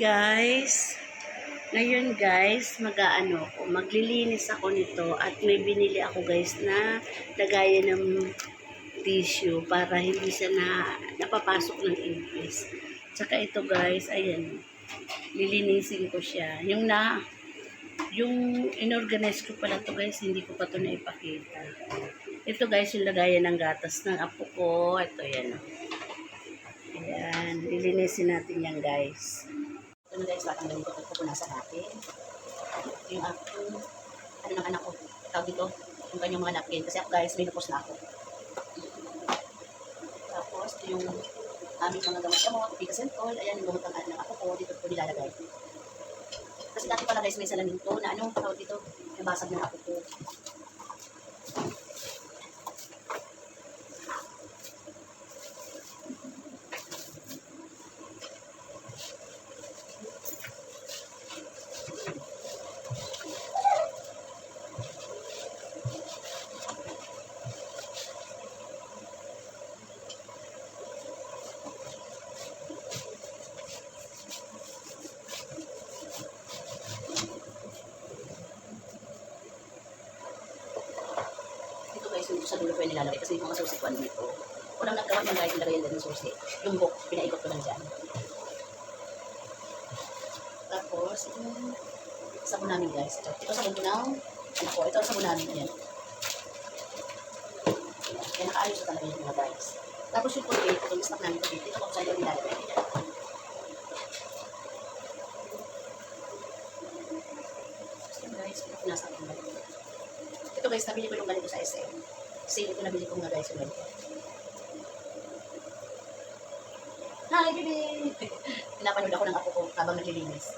guys. Ngayon guys, mag-aano ako, maglilinis ako nito at may binili ako guys na lagayan ng tissue para hindi siya na napapasok ng ipis. Tsaka ito guys, ayan, lilinisin ko siya. Yung na, yung inorganize ko pala to guys, hindi ko pa to naipakita. Ito guys, yung lagayan ng gatas ng apo ko. Ito yan. Ayan, lilinisin natin yan guys. Ano guys, tatanggalin ko, pupunasan natin. Yung aking, ano ng anak ko, tawag dito, yung kanyang mga napkin. Kasi ako guys, may napos na ako. Tapos, yung aming mga gamot-gamot, all, ayan yung gamot ng anak ako ko, dito ko nilalagay. Kasi dati pala guys, may salamin to na ano, tawag dito, nabasag na ako ko. Dulo ko yung nilalagay kasi yung mga susi ko dito. Unang nagkawa niyan guys, nilagay yan ng susi. Yung book, pinaikot ko lang dyan. Tapos, yung sabon namin guys. Ito, ito sabon ko ng anak ko. Ito ang sabon namin. Ayan. Kaya nakaayos ko talaga yung mga guys. Tapos yung Colgate, ito yung stock namin. Ito kung saan yung nilalagay. Guys, nasa akin ba? Ito guys, nabili ko yung ganito sa SM. Sale ito nabili ko nga guys ganito. Hi, baby! Pinapanood ako ng apo ko habang naglilinis.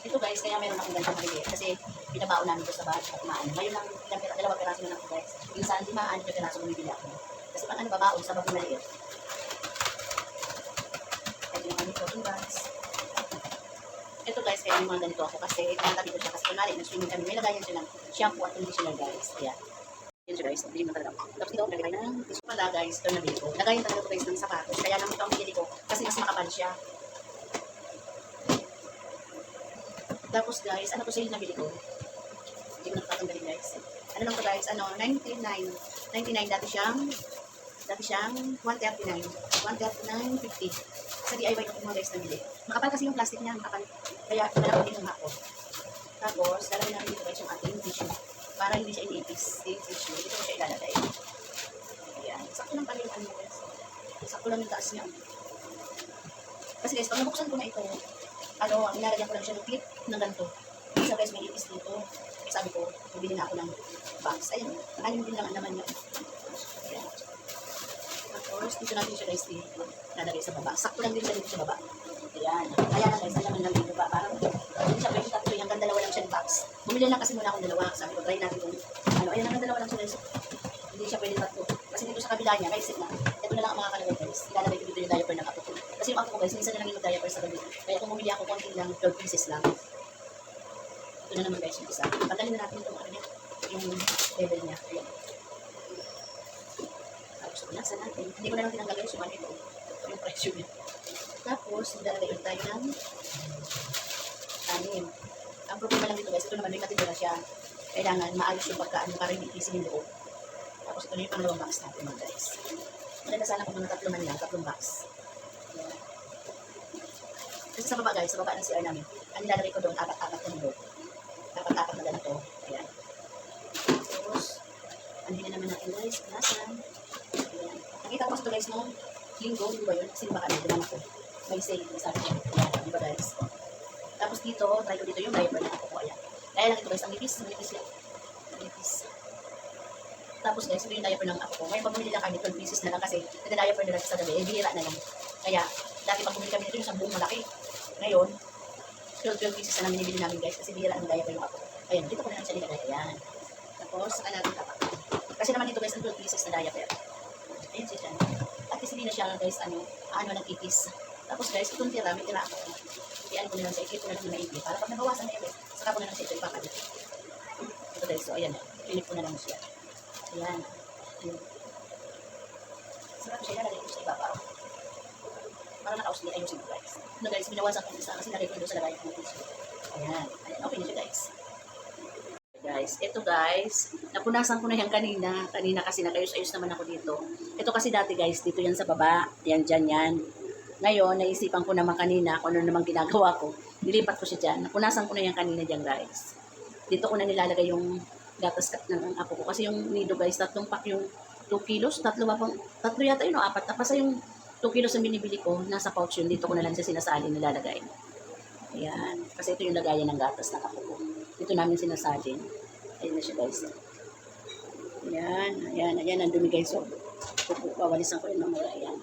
Ito guys, kaya meron akong ganitong maliit kasi binabaon namin ito sa bahay at kumain. Ngayon lang, ilang pira, dalawang piraso na lang ito guys. Yung saan lima, ano na piraso bumibili ako. Kasi pag ano babaon sa bagong maliit. Ito yung aming protein bags. Ito guys, kaya yung mga ganito ako kasi tinatabi ko siya kasi kunwari, nag-swimming kami, may lagayan siya ng shampoo at conditioner guys. Ayan. Yan siya guys, nabili mo talaga. Tapos dito, nagagay ng tissue pala guys, ito nabili ko. Lagayan talaga ko guys ng sapatos, kaya lang ito ang pinili ko kasi mas makapal siya. Tapos guys, ano to sale na bili ko? Hindi ko natatanggalin guys. Ano lang to guys, ano, 99. 99 dati siyang, dati siyang 139. 139.50. Sa DIY ko mga guys na bili. Makapal kasi yung plastic niya, makapal. Kaya dalawa din yung ako. Tapos, dalawa namin dito guys yung ating tissue. Para hindi siya inipis. Yung tissue. Dito ko siya ilalagay. Ayan. Sakto lang pala yung ano guys. Sakto lang yung taas niya. Kasi guys, pag nabuksan ko na ito, ano, nilalagyan ko lang siya ng clip ng ganito. Isa guys, may ipis dito. Eh, sabi ko, bibili na ako ng box. Ayun, ayun din lang naman yun. Ayan. Tapos, dito natin siya guys, dito. Lalagay sa baba. Sakto lang din siya dito sa baba. Ayan. Kaya lang guys, alaman lang dito ba? Parang, hindi siya pwede tatlo. Hanggang dalawa lang siya ng box. Bumili lang kasi muna akong dalawa. Sabi ko, try natin kung, ano, ayan, hanggang dalawa lang siya guys. Hindi siya pwede tatlo. Kasi dito sa kabila niya, guys, na. Ito na lang ang mga kalagay guys. Ilalagay ko dito yung diaper ng ko. Kasi yung apo ko guys, minsan na lang yung diaper sa gabi. Kaya kung bumili ako, konti lang, 12 pieces lang. Ito na naman guys yung isa. Tanggalin na natin itong ano yung level niya. Ayan. Tapos punasan natin. Hindi ko na lang tinanggal guys yung ano ito. Yung pressure niya. Tapos, ulit tayo ng anim. Ang problema lang dito guys, ito naman may katibula siya. Kailangan maayos yung pagkaan para hindi isin yung loob. Tapos ito na yung pangalawang box natin mga guys. Maganda sana kung mga tatlo man yan, tatlong box. Kasi sa baba guys, sa baba ng CR namin, ang nilalagay ko doon, apat-apat na nilo. Apat-apat na ganito. Ayan. Tapos, andin na naman natin guys, punasan. Ayan. Nakita ko ito guys no, linggo, hindi ba yun? Baka ano, diba ako. May sale, sabi ko. Ayan, di ba guys? Tapos dito, try ko dito yung diaper na ako ko. Ayan. Kaya lang ito guys, ang nipis, ang nipis yan. Ang nipis. Tapos guys, ito yung diaper ng ako ko. Ngayon, pag bumili lang kami, 12 pieces na lang kasi nagda-diaper na lang sa gabi, eh, bihira na lang. Kaya, dati pag bumili kami nito, yung isang buong malaki. Ngayon, 12, 12 pieces na lang binibili namin guys kasi bihira ng diaper yung ako. Ayan, dito ko na lang siya nilagay. Ayan. Tapos, natin tapak. Kasi naman dito guys, ang 12 pieces na diaper. Ayan siya dyan. At kasi hindi na siya guys, ano, ano ng ipis. Tapos guys, itong tira, may tira ako. Iyan ko na lang sa ikit ko na lang na ikit. Para pag nabawasan na yun, saka ko na lang sa ito ipapalit. Ito guys, so ayan. Pinip ko na lang siya. Ayan. Ayan. Sarap siya, ilalagay ko sa ibabaw. Para nakausli ayusin ko guys. Ano guys, binawasan ko isa kasi nalagay ko doon sa lagayan ng tissue. Ayan. Ayan, okay na siya guys. Guys, ito guys, napunasan ko na yan kanina. Kanina kasi nagayos-ayos naman ako dito. Ito kasi dati guys, dito yan sa baba. Yan, dyan, yan. Ngayon, naisipan ko naman kanina kung ano naman ginagawa ko. Nilipat ko siya dyan. Napunasan ko na yan kanina dyan guys. Dito ko na nilalagay yung gatas ng ng apo ko. Kasi yung nido guys, tatlong pack yung 2 kilos. Tatlo ba pang, tatlo yata yun o apat. Tapos yung 2 kilos na binibili ko, nasa pouch yun. Dito ko na lang siya sinasali nilalagay. Ayan. Kasi ito yung lagayan ng gatas ng apo ko. Dito namin sinasalin. Ayan na siya guys. Ayan. Ayan. Ayan. Ang dumi guys. So, wawalisan ko yung mamaya. Ayan.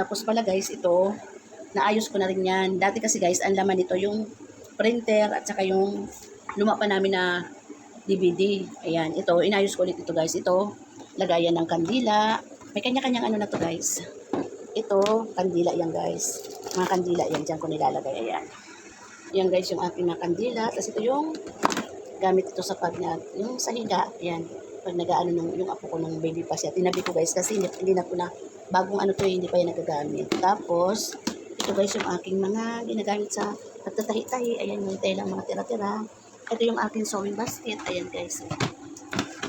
Tapos pala guys, ito, naayos ko na rin yan. Dati kasi guys, ang laman nito yung printer at saka yung luma pa namin na DVD. Ayan, ito, inayos ko ulit ito guys. Ito, lagayan ng kandila. May kanya-kanyang ano na to guys. Ito, kandila yan guys. Mga kandila yan, dyan ko nilalagay. Ayan. Yan guys, yung aking mga kandila. Tapos ito yung gamit ito sa pag na, yung sa higa. Ayan. Pag nag-ano nung, yung apo ko ng baby pa siya. Tinabi ko guys kasi hindi, hindi na ko na bagong ano to eh, hindi pa yan nagagamit. Tapos, ito guys yung aking mga ginagamit sa pagtatahi-tahi. Ayan yung telang mga tira-tira. Ito yung aking sewing basket. Ayan guys. Ayan,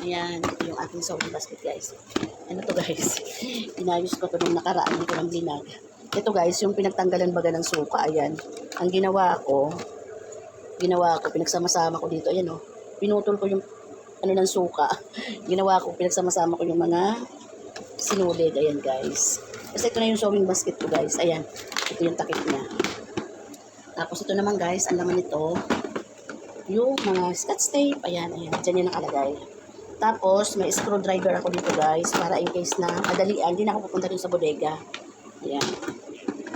ito yung aking sewing basket guys. Ano to guys? Inayos ko to nung nakaraan, ko lang binag. Ito guys, yung pinagtanggalan baga ng suka. Ayan. Ang ginawa ko, ginawa ko, pinagsama-sama ko dito. Ayan o. Pinutol ko yung ano ng suka. ginawa ko, pinagsama-sama ko yung mga sinulid. Ayan, guys. Kasi ito na yung sewing basket ko, guys. Ayan. Ito yung takip niya. Tapos ito naman, guys, ang laman nito, yung mga scotch tape. Ayan, ayan. Diyan yung nakalagay. Tapos, may screwdriver ako dito, guys, para in case na madalian, hindi na ako pupunta dun sa bodega. Ayan.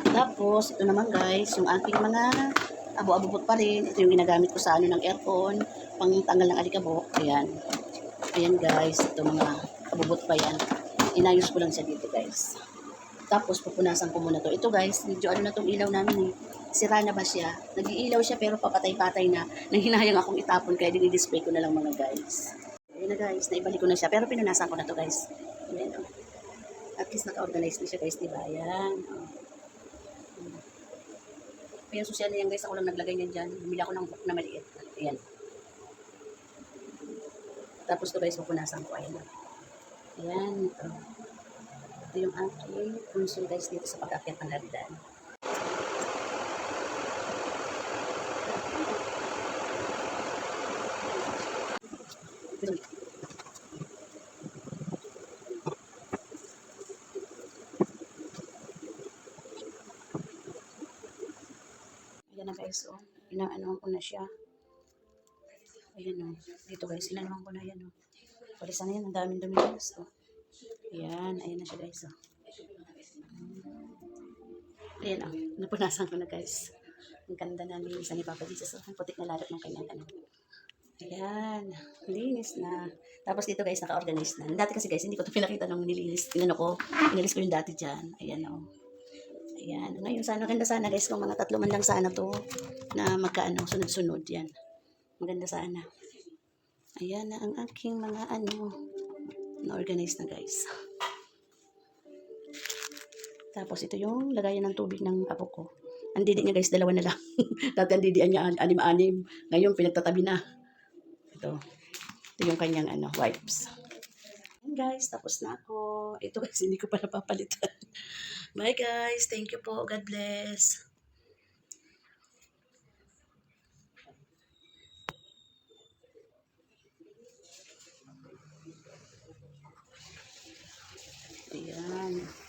Tapos, ito naman, guys, yung aking mga abo-abubot pa rin. Ito yung ginagamit ko sa ano ng aircon, pang tanggal ng alikabok. Ayan. Ayan, guys. Ito mga abubot pa yan inayos ko lang siya dito guys. Tapos pupunasan ko muna to. Ito guys, medyo ano na tong ilaw namin eh. Sira na ba siya? Nag-iilaw siya pero papatay-patay na. Nanghinayang akong itapon kaya dinidisplay ko na lang mga guys. Ayan na guys, naibalik ko na siya. Pero pinunasan ko na to guys. Ayan o. At least naka-organize na siya guys, di ba? Ayan. Oh. Kaya social na yan guys, ako lang naglagay niyan dyan. Bumili ako ng book na maliit. Ayan. Tapos to guys, pupunasan ko. Ayan. Ayan, ito. Ito yung aking punsol guys dito sa pag-akyat ng hagdan. Na guys, oh. Inaanohan ko na siya. Ayan oh. Dito guys, inaanohan ko na yan oh. Palisan na yan, ang daming dumi guys. Oh. Ayan, ayan na siya guys. Oh. Ayan oh, napunasan ko na guys. Ang ganda na linis ni Papa Jesus. Oh. Ang putik na lalap ng kanyang ano. Ayan, linis na. Tapos dito guys, naka-organize na. Dati kasi guys, hindi ko ito pinakita nung nilinis. Tinano ko, nilinis ko yung dati dyan. Ayan oh. Ayan. Ngayon, sana maganda sana guys kung mga tatlo man lang sana to na magkaano, sunod-sunod yan. Maganda sana. Ayan na ang aking mga ano na-organize na guys. Tapos ito yung lagayan ng tubig ng apo ko. Ang didi niya guys, dalawa na lang. Dati ang didian niya anim-anim. Ngayon pinagtatabi na. Ito. Ito yung kanyang ano, wipes. Guys, tapos na ako. Ito guys, hindi ko pa napapalitan. Bye guys. Thank you po. God bless. Ayan.